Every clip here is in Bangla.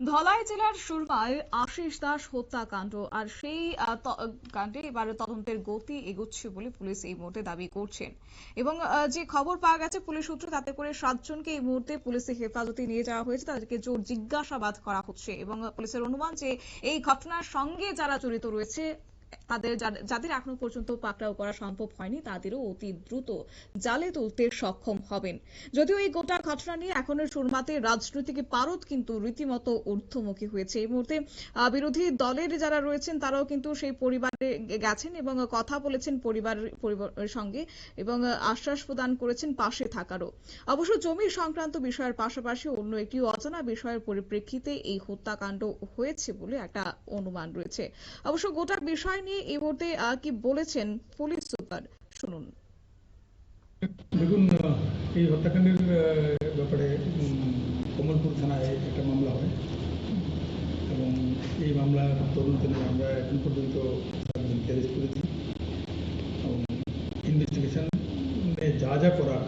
ধলাই জেলার সুরমায় আশিস দাস হত্যাকাণ্ড আর সেই কাণ্ডে এবার তদন্তের গতি এগোচ্ছে বলে পুলিশ এই মুহূর্তে দাবি করছেন। এবং যে খবর পাওয়া গেছে পুলিশ সূত্রে, তাতে করে সাতজনকে এই মুহূর্তে পুলিশের হেফাজতে নিয়ে যাওয়া হয়েছে। তাদেরকে জোর জিজ্ঞাসাবাদ করা হচ্ছে এবং পুলিশের অনুমান যে এই ঘটনার সঙ্গে যারা জড়িত রয়েছে তাদের যাদের এখনও পর্যন্ত পাকড়াও করা সম্ভব হয়নি, তাদেরও অতি দ্রুত জালে তুলতে সক্ষম হবেন। যদিও এই গোটা ঘটনা নিয়ে এখনও সুরমাতে রাজনৈতিক পারদ কিন্তু রীতিমতো ঊর্ধ্বমুখী হয়েছে। এই মুহূর্তে বিরোধী দলের যারা রয়েছেন, তারাও কিন্তু সেই পরিবারে গেছেন এবং কথা বলেছেন পরিবার, পরিবারের সঙ্গে এবং আশ্বাস প্রদান করেছেন পাশে থাকারও। অবশ্য জমি সংক্রান্ত বিষয়ের পাশাপাশি অন্য একটি অজানা বিষয়ের পরিপ্রেক্ষিতে এই হত্যাকাণ্ড হয়েছে বলে একটা অনুমান রয়েছে। অবশ্য গোটা বিষয় নিয়ে এই মুহূর্তে কি বলেছেন পুলিশ সুপার? শুনুন। দেখুন এই হত্যাকাণ্ডের ব্যাপারে কমলপুর থানায় একটা মামলা হয়। এবং এই আমরা এখন পর্যন্ত সাতজনকে অ্যারেস্ট করেছি। এবং ইনভেস্টিগেশনে যা যা করার,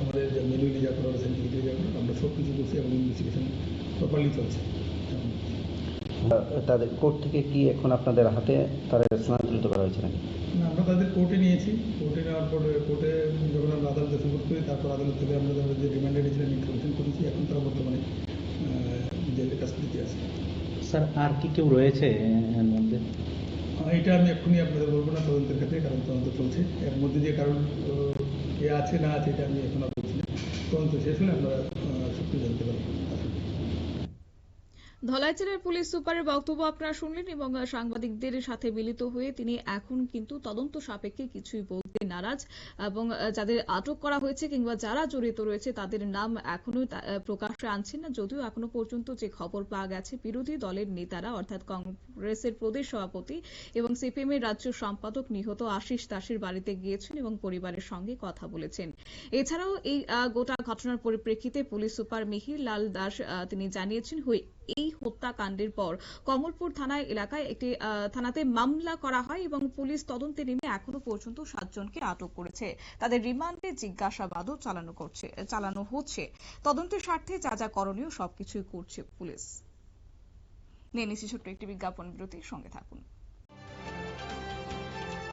আমাদের যা মেনুয়ালি যা সাইন্টিফিকলি যা করার, আমরা সব কিছু করছি এবং ইনভেস্টিগেশন প্রপারলি চলছে। তাদের কোর্ট থেকে কি এখন আপনাদের হাতে তারা স্থানান্তরিত করা হয়েছে নাকি? আমরা তাদের কোর্টে নিয়েছি। কোর্টে নেওয়ার পরে কোর্টে যখন আমরা আদালতে সুপোর্ট করি তারপর আদালত থেকে আমরা তাদের যে রিমান্ডে ছিলেন ইনফরমেশন করেছি। এখন তারা বর্তমানে জেলের কাস্টডিতে আছে স্যার আর কি কেউ রয়েছে এর মধ্যে? এটা আমি এক্ষুনি আপনাদের বলব না তদন্তের ক্ষেত্রে কারণ তদন্ত চলছে। এর মধ্যে যে কারণ এ আছে না আছে এটা আমি এখন আর বলছি না। তদন্ত শেষ হলে আমরা কিছু জানতে পারব। ধলাই পুলিশ সুপারের বক্তব্য আপনারা শুনলেন এবং সাংবাদিকদের সাথে মিলিত হয়ে তিনি এখন কিন্তু তদন্ত সাপেক্ষে কিছুই বলতে নারাজ এবং যাদের আটক করা হয়েছে কিংবা যারা জড়িত রয়েছে তাদের নাম এখনও প্রকাশ্যে আনছেন না। যদিও এখনও পর্যন্ত যে খবর পাওয়া গেছে, বিরোধী দলের নেতারা অর্থাৎ কংগ্রেসের প্রদেশ সভাপতি এবং সিপিএম এর রাজ্য সম্পাদক নিহত আশিস দাসের বাড়িতে গিয়েছেন এবং পরিবারের সঙ্গে কথা বলেছেন। এছাড়াও এই গোটা ঘটনার পরিপ্রেক্ষিতে পুলিশ সুপার মিহির লাল দাস তিনি জানিয়েছেন হই এই হত্যাকাণ্ডের পর কমলপুর থানায় এলাকায় একটি থানাতে মামলা করা হয় এবং পুলিশ তদন্তে নেমে এখনও পর্যন্ত সাতজনকে আটক করেছে। তাদের রিমান্ডে জিজ্ঞাসাবাদও চালানো করছে, চালানো হচ্ছে। তদন্তের স্বার্থে যা যা করণীয় সবকিছুই করছে পুলিশ। নিয়ে নিচ্ছি ছোট্ট একটি বিজ্ঞাপন বিরতির সঙ্গে থাকুন।